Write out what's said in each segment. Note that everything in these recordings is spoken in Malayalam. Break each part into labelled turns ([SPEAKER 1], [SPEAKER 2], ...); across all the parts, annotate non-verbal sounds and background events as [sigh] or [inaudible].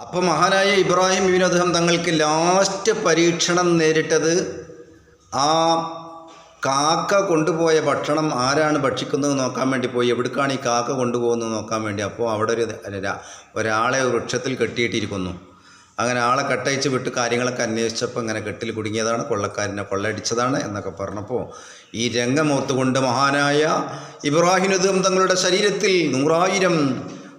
[SPEAKER 1] അപ്പോൾ മഹാനായ ഇബ്രാഹിം ബിൻ അദ്ദേഹം തങ്ങൾക്ക് ലാസ്റ്റ് പരീക്ഷണം നേരിട്ടത് ആ കാക്ക കൊണ്ടുപോയ ഭക്ഷണം ആരാണ് ഭക്ഷിക്കുന്നത് നോക്കാൻ വേണ്ടി പോയി. എവിടേക്കാണ് ഈ കാക്ക കൊണ്ടുപോകുന്നത് നോക്കാൻ വേണ്ടി. അപ്പോൾ അവിടെ ഒരു ഒരാളെ വൃക്ഷത്തിൽ കെട്ടിയിട്ടിരിക്കുന്നു. അങ്ങനെ ആളെ കട്ടയച്ച് വിട്ട് കാര്യങ്ങളൊക്കെ അന്വേഷിച്ചപ്പോൾ ഇങ്ങനെ കെട്ടിൽ കുടുങ്ങിയതാണ് കൊള്ളക്കാരനെ കൊള്ളടിച്ചതാണ് എന്നൊക്കെ പറഞ്ഞപ്പോൾ ഈ രംഗമോർത്തുകൊണ്ട് മഹാനായ ഇബ്രാഹിം തങ്ങളുടെ ശരീരത്തിൽ നൂറായിരം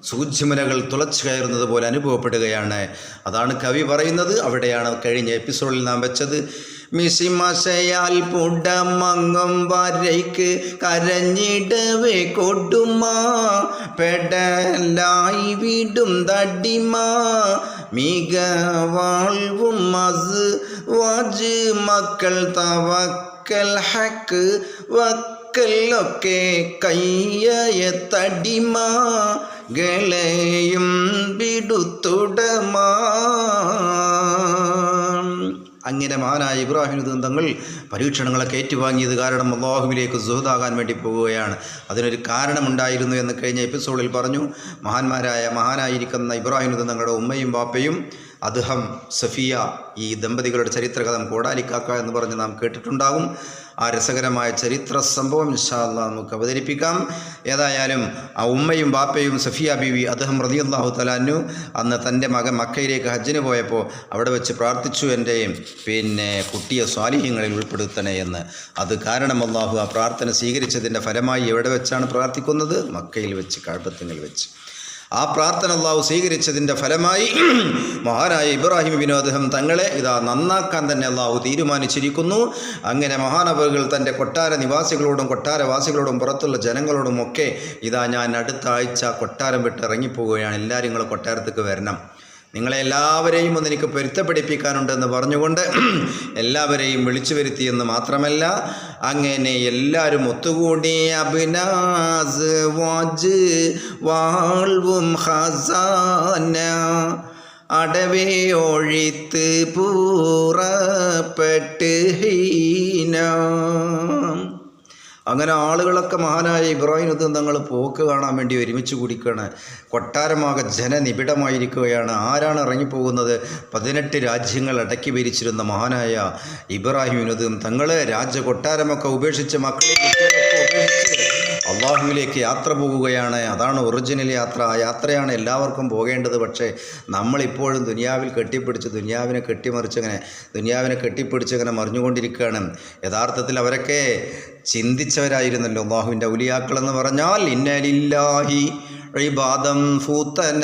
[SPEAKER 1] സൂക്ഷ്മനകൾ തുളച്ചു കയറുന്നത് പോലെ അനുഭവപ്പെടുകയാണ്. അതാണ് കവി പറയുന്നത്. അവിടെയാണ് കഴിഞ്ഞ എപ്പിസോഡിൽ നാം വെച്ചത്. മിസിമശയാൽ പുടമങ്ങും വരയ്ക്ക് കരഞ്ഞിടവേ കൊടുമാ. പെടലായി വിടും തടിമാ. മിക വാൾവും മസ് വാജ് മക്കൾ തവക്കൽ ഹക്ക് വക്കലൊക്കെ കയ്യയ തടിമ. ഗളയും വിടുത്തുടമാ. അങ്ങനെ മഹാനായ ഇബ്രാഹിം തങ്ങൾ പരീക്ഷണങ്ങളൊക്കെ ഏറ്റുവാങ്ങിയത് കാരണം അള്ളാഹുവിലേക്ക് സുഹൃതാകാൻ വേണ്ടി പോവുകയാണ്. അതിനൊരു കാരണമുണ്ടായിരുന്നു എന്ന് കഴിഞ്ഞ എപ്പിസോഡിൽ പറഞ്ഞു. മഹാന്മാരായ മഹാനായിരിക്കുന്ന ഇബ്രാഹിം തങ്ങളുടെ ഉമ്മയും ബാപ്പയും അദ്ദേഹം സഫിയ ഈ ദമ്പതികളുടെ ചരിത്രകഥം കോടാലിക്കാക്ക എന്ന് പറഞ്ഞ് നാം കേട്ടിട്ടുണ്ടാകും. ആ രസകരമായ ചരിത്ര സംഭവം ഇൻഷാല്ല നമുക്ക് അവതരിപ്പിക്കാം. ഏതായാലും ആ ഉമ്മയും ബാപ്പയും സഫിയ ബീവി അദ്ദേഹം റതിയല്ലാഹു തലാനു അന്ന് തന്റെ മകൻ മക്കയിലേക്ക് ഹജ്ജിന് പോയപ്പോൾ അവിടെ വെച്ച് പ്രാർത്ഥിച്ചു എന്റെയും പിന്നെ കുട്ടിയെ സ്വാലിഹ്യങ്ങളിൽ ഉൾപ്പെടുത്തണേ എന്ന്. അത് കാരണം അള്ളാഹു ആ പ്രാർത്ഥന സ്വീകരിച്ചതിന്റെ ഫലമായി എവിടെ വെച്ചാണ് പ്രാർത്ഥിക്കുന്നത്? മക്കയിൽ വെച്ച് കഴപ്പത്തിങ്ങൾ വെച്ച്. ആ പ്രാർത്ഥന അള്ളാഹു സ്വീകരിച്ചതിന്റെ ഫലമായി [clears throat] മഹാനായ ഇബ്രാഹിം വിനോദം തങ്ങളെ ഇതാ നന്നാക്കാൻ തന്നെ അള്ളാഹു തീരുമാനിച്ചിരിക്കുന്നു. അങ്ങനെ മഹാനവകൾ തന്റെ കൊട്ടാര നിവാസികളോടും കൊട്ടാരവാസികളോടും പുറത്തുള്ള ജനങ്ങളോടും ഒക്കെ ഇതാ ഞാൻ അടുത്ത ആഴ്ച കൊട്ടാരം വിട്ട് ഇറങ്ങിപ്പോവുകയാണ്. എല്ലാവരും നിങ്ങൾ കൊട്ടാരത്തേക്ക് വരണം. നിങ്ങളെ എല്ലാവരെയും ഒന്ന് എനിക്ക് പൊരുത്തപ്പെടിപ്പിക്കാനുണ്ടെന്ന് പറഞ്ഞുകൊണ്ട് [clears throat] എല്ലാവരെയും വിളിച്ചു വരുത്തിയെന്ന് മാത്രമല്ല അങ്ങനെ എല്ലാവരും ഒത്തുകൂടി അഭിനാസ് വാജ് വാൾവും ഹസാന അടവേ ഒഴിത്ത് പൂറപ്പെട്ട് ഹീന. അങ്ങനെ ആളുകളൊക്കെ മഹാനായ ഇബ്രാഹിം ഉദ്ദീൻ തങ്ങൾ പോക്ക് കാണാൻ വേണ്ടി ഒരുമിച്ച് കുടിക്കുകയാണ് കൊട്ടാരമാകെ ജനനിബിഡമായിരിക്കുകയാണ്. ആരാണ് ഇറങ്ങിപ്പോകുന്നത്? പതിനെട്ട് രാജ്യങ്ങൾ അടക്കി ഭരിച്ചിരുന്ന മഹാനായ ഇബ്രാഹിം ഉദ്ദീൻ തങ്ങൾ രാജ്യ കൊട്ടാരമൊക്കെ ഉപേക്ഷിച്ച് മക്കളെ ഉപേക്ഷിച്ച് അള്ളാഹുവിലേക്ക് യാത്ര പോകുകയാണ്. അതാണ് ഒറിജിനൽ യാത്ര. ആ യാത്രയാണ് എല്ലാവർക്കും പോകേണ്ടത്. പക്ഷേ നമ്മളിപ്പോഴും ദുനിയാവിൽ കെട്ടിപ്പിടിച്ച് ദുനിയാവിനെ കെട്ടിമറിച്ചങ്ങനെ ദുനിയാവിനെ കെട്ടിപ്പിടിച്ചങ്ങനെ മറിഞ്ഞുകൊണ്ടിരിക്കുകയാണ്. യഥാർത്ഥത്തിൽ അവരൊക്കെ ചിന്തിച്ചവരായിരുന്നല്ലോ അള്ളാഹുവിന്റെ ഔലിയാക്കൾ എന്ന് പറഞ്ഞാൽ ഇന്നലില്ലാഹി ഇബാദം ഫൂത്തന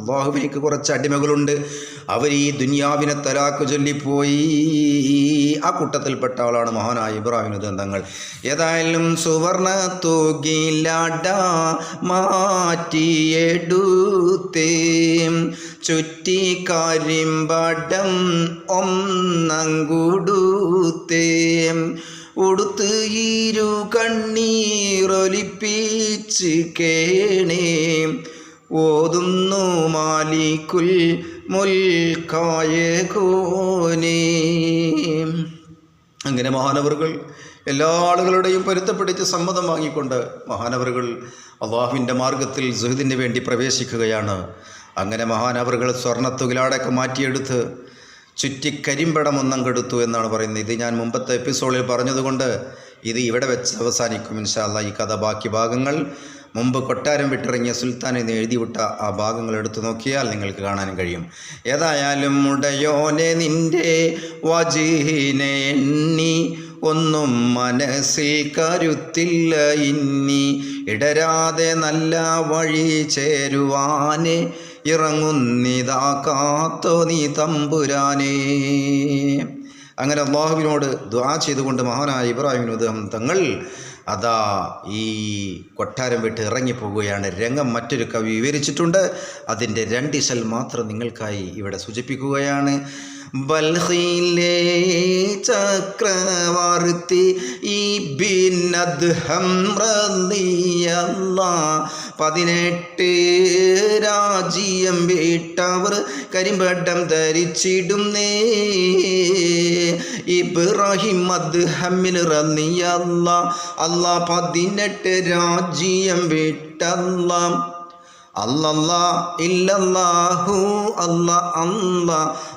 [SPEAKER 1] അള്ളാഹുവിനിക്ക് കുറച്ച് അടിമകളുണ്ട്. അവർ ഈ ദുനിയാവിനെ തലാക്ക് ചൊല്ലിപ്പോയി. ആ കൂട്ടത്തിൽപ്പെട്ട ആളാണ് മഹാനായ ഇബ്രാഹിം ദന്തങ്ങൾ. ഏതായാലും സുവർണ തൂകിലട മാറ്റിയെടുത്തേ. ചുറ്റി കരിമ്പടം ഒന്നങ്കുടുത്തേ. ഉടുത്ത് ഈരു കണ്ണീറൊലിപ്പിച്ച് കേണേ. ഓതുന്നു മാലിക്കുൽ മുൽക്കായ കോനേ അങ്ങനെ മഹാനവറുകൾ എല്ലാ ആളുകളുടെയും പൊരുത്തപ്പെടുത്തി സമ്മതം വാങ്ങിക്കൊണ്ട് മഹാനവറുകൾ അള്ളാഹുവിന്റെ മാർഗത്തിൽ സുഹൃദിന് വേണ്ടി പ്രവേശിക്കുകയാണ്. അങ്ങനെ മഹാനവറുകൾ സ്വർണത്തുകിലാടൊക്കെ മാറ്റിയെടുത്ത് ചുറ്റി കരിമ്പടം ഒന്നങ്കെടുത്തു എന്നാണ് പറയുന്നത്. ഇത് ഞാൻ മുമ്പത്തെ എപ്പിസോഡിൽ പറഞ്ഞതുകൊണ്ട് ഇത് ഇവിടെ വെച്ച് അവസാനിക്കും ഇൻഷാല്ല ഈ കഥ ബാക്കി ഭാഗങ്ങൾ മുമ്പ് കൊട്ടാരം വിട്ടിറങ്ങിയ സുൽത്താൻ എന്ന് എഴുതിവിട്ട ആ ഭാഗങ്ങൾ എടുത്തു നോക്കിയാൽ നിങ്ങൾക്ക് കാണാൻ കഴിയും. ഏതായാലും ഉടയോനെ നിന്റെ വജീനെ എണ്ണി ഒന്നും മനസ്സിൽ കരുത്തില്ല ഇനി. ഇടരാതെ നല്ല വഴി ചേരുവാനെ. ഇറങ്ങുന്നിതാ കാത്തോ നീ തമ്പുരാനേ. അങ്ങനെ അള്ളാഹുവിനോട് ദ്വാ ചെയ്തുകൊണ്ട് മഹാനായ ഇബ്രാഹിം അദ്ദേഹം തങ്ങൾ അതാ ഈ കൊട്ടാരം വിട്ട് ഇറങ്ങിപ്പോവുകയാണ് രംഗം മറ്റൊരു കവി വിവരിച്ചിട്ടുണ്ട്. അതിന്റെ രണ്ടിശൽ മാത്രം നിങ്ങൾക്കായി ഇവിടെ സൂചിപ്പിക്കുകയാണ്. ബൽഹിലെ ചക്രവർത്തി ഈ ബിന്നദ്ഹം റളിയല്ല പതിനെട്ട് രാജ്യം വീട്ടവർ കരിമ്പടം ധരിച്ചിടുന്നേ. ഇബ്രാഹിം അദ്ഹമ്മിന് റന്നിയല്ല അല്ല പതിനെട്ട് രാജ്യം വിട്ടല്ല. അല്ലല്ലാ ഇല്ലല്ലാഹു അല്ല അല്ല.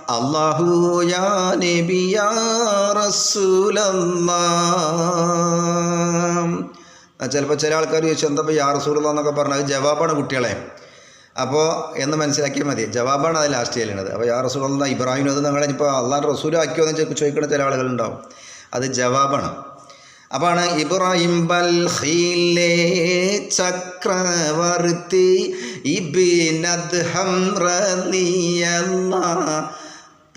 [SPEAKER 1] അല്ലാഹു യാ നബിയാ റസൂലല്ലാ. ചിലപ്പോൾ ചില ആൾക്കാർ ചോദിച്ചു എന്താ യാ റസൂലുള്ള എന്നൊക്കെ പറഞ്ഞാൽ അത് ജവാബാണ് കുട്ടികളെ. അപ്പോൾ എന്ന് മനസ്സിലാക്കിയാൽ മതി. ജവാബാണ് അത് ലാസ്റ്റ് ചെയ്യലുന്നത് അപ്പോൾ യാ റസൂലുള്ള ഇബ്രാഹിം അത് ഞങ്ങളെ ഇപ്പോൾ അള്ളാഹ് റസൂലാക്കിയോ എന്ന് ചോദിക്കുന്ന ചില ആളുകളുണ്ടാവും അത് ജവാബാണ്. അപ്പോൾ ഇബ്രാഹിം ബൽഹിലെ ചക്രവർത്തി ഇബിനദ്ഹം റളിയല്ല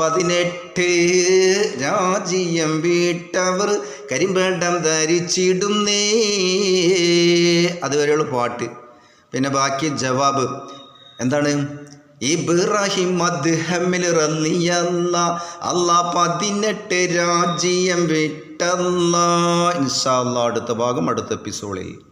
[SPEAKER 1] പതിനെട്ട് രാജ്യം വീട്ടവർ കരിമ്പേണ്ടം ധരിച്ചിടുന്നേ. അതുവരെയുള്ള പാട്ട്. പിന്നെ ബാക്കി ജവാബ്. എന്താണ്? ഇബ്രാഹിം മദ്ഹമിൽ റന്നിയല്ല അല്ലാ പതിനെട്ട് രാജ്യം വിട്ടല്ല. ഇൻഷാല്ല അടുത്ത ഭാഗം അടുത്ത എപ്പിസോഡിൽ